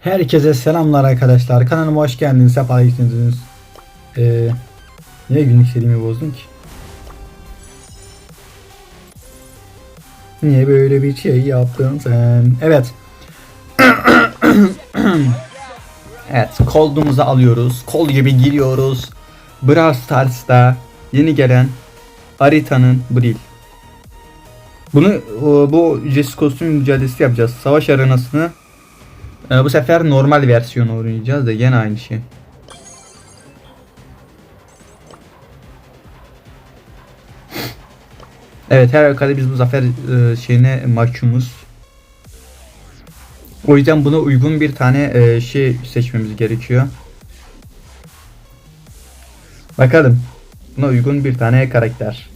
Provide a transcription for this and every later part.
Herkese selamlar arkadaşlar. Kanalıma hoş geldiniz. Sefa getirdiniz. Ee, niye günlük serimi bozdun ki? Niye böyle bir şey yaptın sen? Evet. evet. Cold'umuzu alıyoruz. Cold gibi giriyoruz. Brawl Stars'ta yeni gelen haritanın Bril. Bunu bu ücretsiz kostüm mücadelesi yapacağız. Savaş arenasını ee, bu sefer normal versiyonu oynayacağız da gene aynı şey. Evet her halükarda biz bu zafer e, şeyine mahkumuz. O yüzden buna uygun bir tane e, şey seçmemiz gerekiyor. Bakalım. Buna uygun bir tane karakter.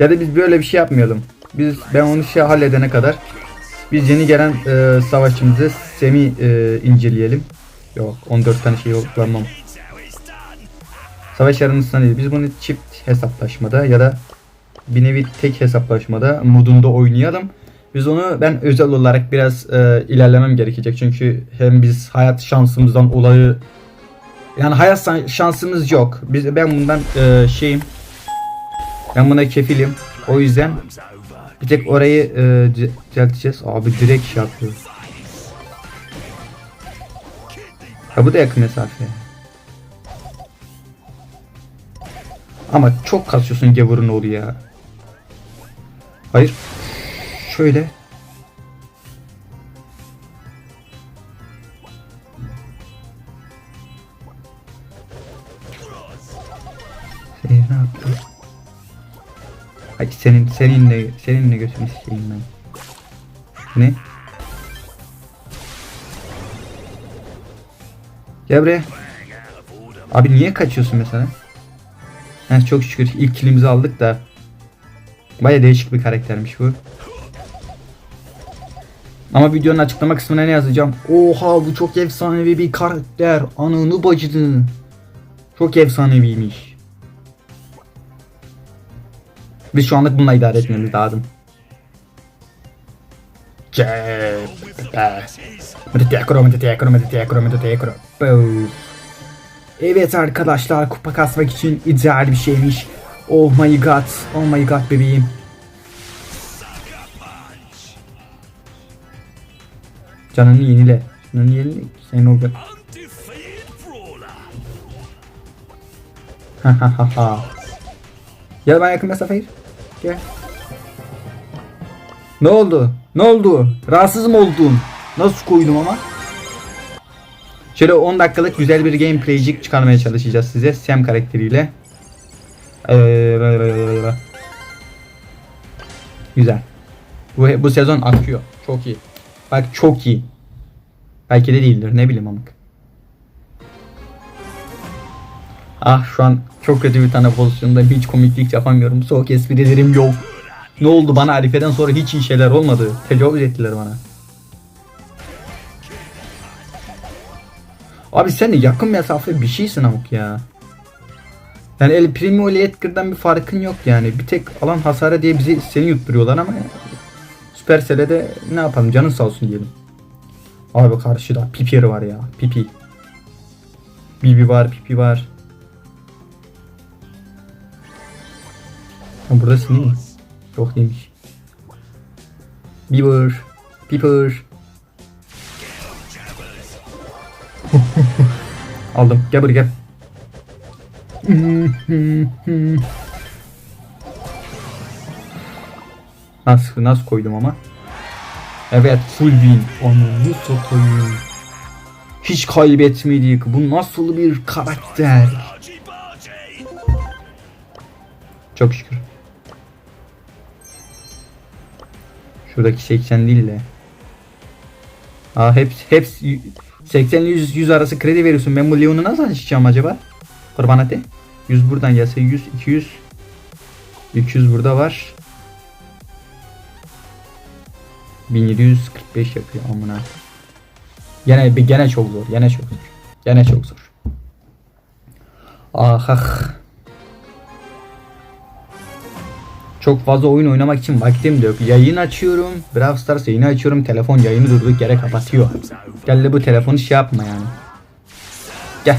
Ya da biz böyle bir şey yapmayalım. Biz ben onu şey halledene kadar biz yeni gelen e, savaşçımızı Semi e, inceleyelim. Yok 14 tane şey yoklamam. Savaş aranısından değil. Biz bunu çift hesaplaşmada ya da bir nevi tek hesaplaşmada modunda oynayalım. Biz onu ben özel olarak biraz e, ilerlemem gerekecek. Çünkü hem biz hayat şansımızdan olayı yani hayat şansımız yok. Biz ben bundan e, şeyim. Ben buna kefilim. O yüzden bir tek orayı e, düze- düzelteceğiz. Abi direkt şey yapıyor. Ha bu da yakın mesafe. Ama çok kasıyorsun gavurun oğlu ya. Hayır. Şöyle. Şey, ne yaptı? Ay senin seninle seninle götünü sikeyim ben. Ne? Gel buraya. Abi niye kaçıyorsun mesela? Heh, çok şükür ilk kilimizi aldık da. Baya değişik bir karaktermiş bu. Ama videonun açıklama kısmına ne yazacağım? Oha bu çok efsanevi bir karakter. Ananı bacını. Çok efsaneviymiş. Biz şu anlık bununla idare etmemiz lazım. Evet arkadaşlar kupa kasmak için ideal bir şeymiş. Oh my god, oh my god bebeğim. Canını yenile. Canını yenile. Senin o Ha ha ha ha. Gel bana yakın mesafeyi. Gel. Ne oldu? Ne oldu? Rahatsız mı oldun? Nasıl koydum ama? Şöyle 10 dakikalık güzel bir gameplaycik çıkarmaya çalışacağız size Sam karakteriyle. Ee, Güzel. Bu, bu sezon akıyor. Çok iyi. Bak çok iyi. Belki de değildir. Ne bileyim amık. Ah şu an çok kötü bir tane pozisyonda hiç komiklik yapamıyorum. Soğuk esprilerim yok. Ne oldu bana Arife'den sonra hiç iyi şeyler olmadı. Tecavüz ettiler bana. Abi sen yakın mesafe bir şeysin amık ya. Yani El Primo ile Edgar'dan bir farkın yok yani. Bir tek alan hasarı diye bizi seni yutturuyorlar ama Supercell'e de ne yapalım canın sağ olsun diyelim. Abi karşıda Pipi'ri var ya. Pipi. Bibi var, Pipi var. Ha burada değil mi? Yok değilmiş. Bieber. Piper. Aldım. Gel buraya gel. Nasıl nasıl koydum ama? Evet full win. Ananı satayım. Hiç kaybetmedik. Bu nasıl bir karakter? Çok şükür. Şuradaki 80 değil de. Aa hepsi hepsi 80 ile 100, 100 arası kredi veriyorsun. Ben bu Leon'u nasıl açacağım acaba? Kurban hadi. 100 buradan gelse 100 200 300 burada var. 1745 yapıyor amına. Gene gene çok zor. Gene çok zor. Gene çok zor. Ah ah. Çok fazla oyun oynamak için vaktim de yok. Yayın açıyorum. Brawl Stars yayını açıyorum. Telefon yayını durduk yere kapatıyor. Gel de bu telefonu şey yapma yani. Gel.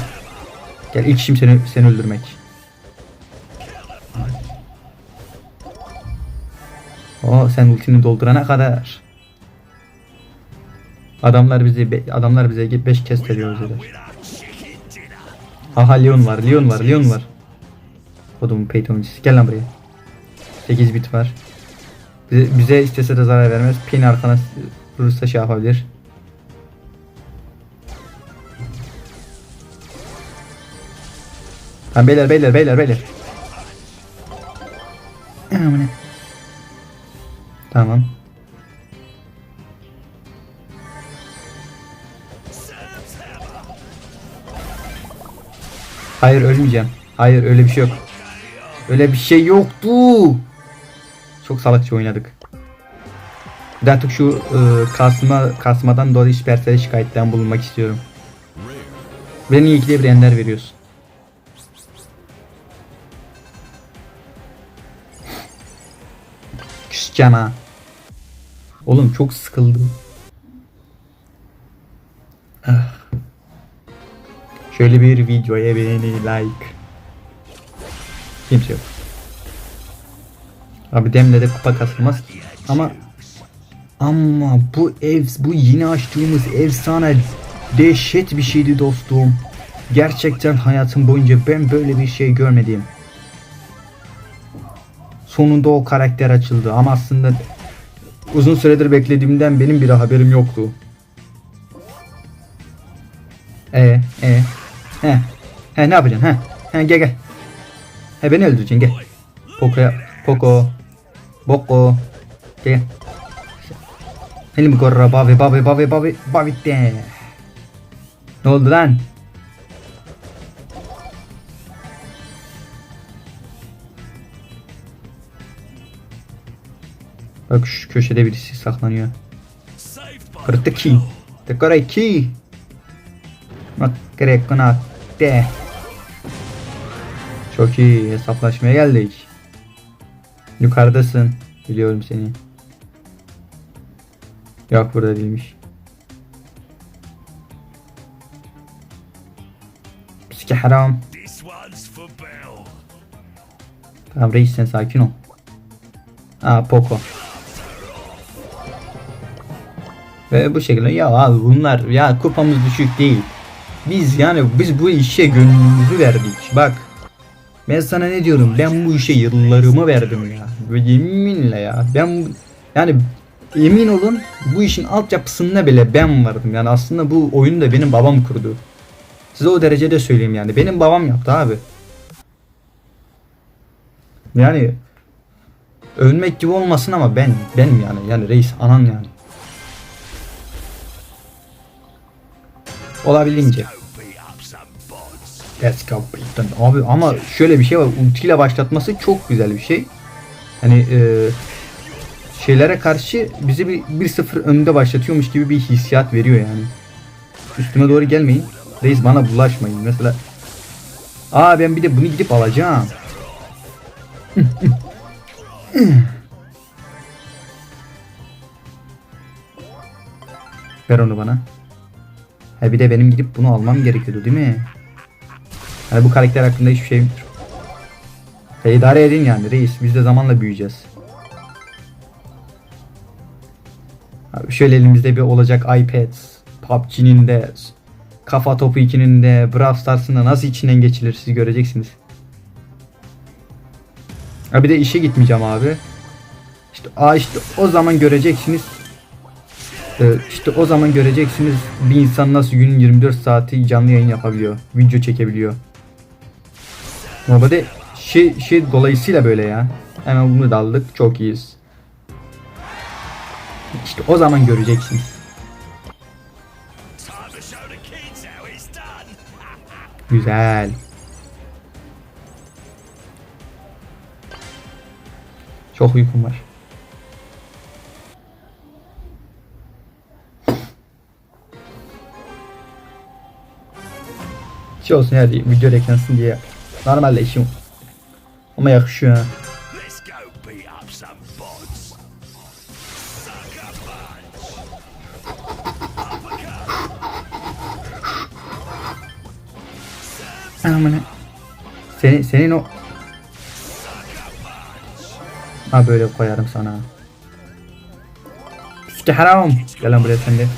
Gel ilk işim seni, seni öldürmek. O sen ultini doldurana kadar. Adamlar bizi adamlar bize 5 kez tecavüz eder. Aha Leon var, Leon var, Leon var. Odumun Peyton. Gel lan buraya. 8 bit var. Bize, bize istese de zarar vermez. Pin arkana vurursa şey yapabilir. Tamam beyler beyler beyler beyler. Tamam. Hayır ölmeyeceğim. Hayır öyle bir şey yok. Öyle bir şey yoktu. Çok salakça oynadık. Bir artık şu e, kasma kasmadan dolayı Supercell'e şikayetten bulunmak istiyorum. Beni iyi ki de bir ender veriyorsun. Küseceğim ha. Oğlum çok sıkıldım. Ah. Şöyle bir videoya beğeni like. Kimse yok. Abi demle de kupa kasılmaz. Ama ama bu ev bu yeni açtığımız efsane dehşet bir şeydi dostum. Gerçekten hayatım boyunca ben böyle bir şey görmedim. Sonunda o karakter açıldı ama aslında uzun süredir beklediğimden benim bile haberim yoktu. E e he he ne yapacaksın he he gel gel he beni öldüreceksin gel Poco'ya Poco Boko gel Elim korra bavi bavi bavi bavi bavi de Ne oldu lan? Bak şu köşede birisi saklanıyor. Kırıktı ki. Tekrar ki. Makkere konatte. Çok iyi hesaplaşmaya geldik. Yukarıdasın. Biliyorum seni. Yok burada değilmiş. Psike haram. Tamam reis sen sakin ol. Aa Poco. Ve bu şekilde ya abi bunlar ya kupamız düşük değil. Biz yani biz bu işe gönlümüzü verdik. Bak ben sana ne diyorum ben bu işe yıllarımı verdim ya. Ve yeminle ya ben yani emin olun bu işin altyapısında bile ben vardım. Yani aslında bu oyunu da benim babam kurdu. Size o derecede söyleyeyim yani. Benim babam yaptı abi. Yani övünmek gibi olmasın ama ben benim yani yani reis anan yani. Olabildiğince. Peyton. Abi ama şöyle bir şey var. Ultiyle başlatması çok güzel bir şey. Hani e, şeylere karşı bizi bir 1-0 önde başlatıyormuş gibi bir hissiyat veriyor yani. Üstüme doğru gelmeyin. Reis bana bulaşmayın. Mesela Aa ben bir de bunu gidip alacağım. Ver onu bana. Ha bir de benim gidip bunu almam gerekiyordu değil mi? Yani bu karakter hakkında hiçbir şeyim yok. Ya idare edin yani reis. Biz de zamanla büyüyeceğiz. Abi şöyle elimizde bir olacak iPad. PUBG'nin de Kafa Topu 2'nin de Brawl Stars'ın da nasıl içinden geçilir siz göreceksiniz. Ha bir de işe gitmeyeceğim abi. İşte, aa işte o zaman göreceksiniz. Ee, işte o zaman göreceksiniz bir insan nasıl günün 24 saati canlı yayın yapabiliyor. Video çekebiliyor. Normalde şey, şey dolayısıyla böyle ya. Hemen bunu daldık. Çok iyiyiz. İşte o zaman done. Güzel. Çok uykum var. Şey olsun diye, video reklamsın diye. Normalde Normalleşiyor. Ama yakışıyor ha. Amına. Senin, senin o... Ha böyle koyarım sana. Piske haram. Gel lan buraya sen.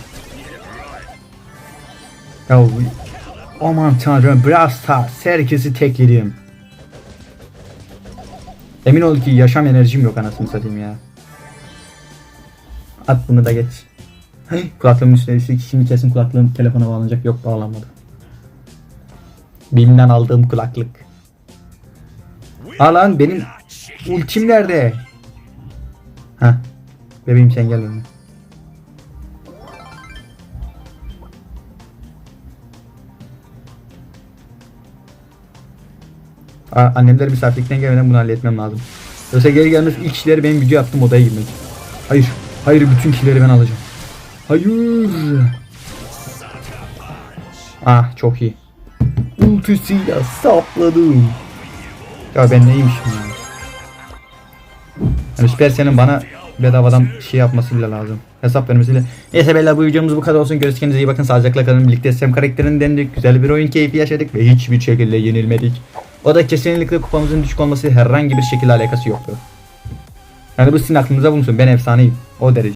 Ya aman tanrım biraz ta herkesi tekledim. Emin ol ki yaşam enerjim yok anasını satayım ya. At bunu da geç. Hey, kulaklığımın üstüne düştü. Şimdi kesin kulaklığım telefona bağlanacak. Yok bağlanmadı. Bim'den aldığım kulaklık. Aa lan benim ultim nerede? Ha. Bebeğim sen gel benimle. Annemler misafirlikten gelmeden bunu halletmem lazım. Yoksa geri gelmez ilk kişileri benim video attığım odaya girmek. Hayır. Hayır bütün kişileri ben alacağım. Hayır. Ah çok iyi. Ultisiyle sapladım. Ya ben neymişim ya. Yani Supercell'in bana bedavadan şey yapması bile lazım. Hesap vermesiyle. Neyse beyler bu videomuz bu kadar olsun. Görüşürüz kendinize iyi bakın. Sağlıcakla kalın. Birlikte Sam karakterini denedik. Güzel bir oyun keyfi yaşadık ve hiçbir şekilde yenilmedik. O da kesinlikle kupamızın düşük olması herhangi bir şekilde alakası yoktu. Yani bu sizin aklınıza bulunsun. Ben efsaneyim. O derece.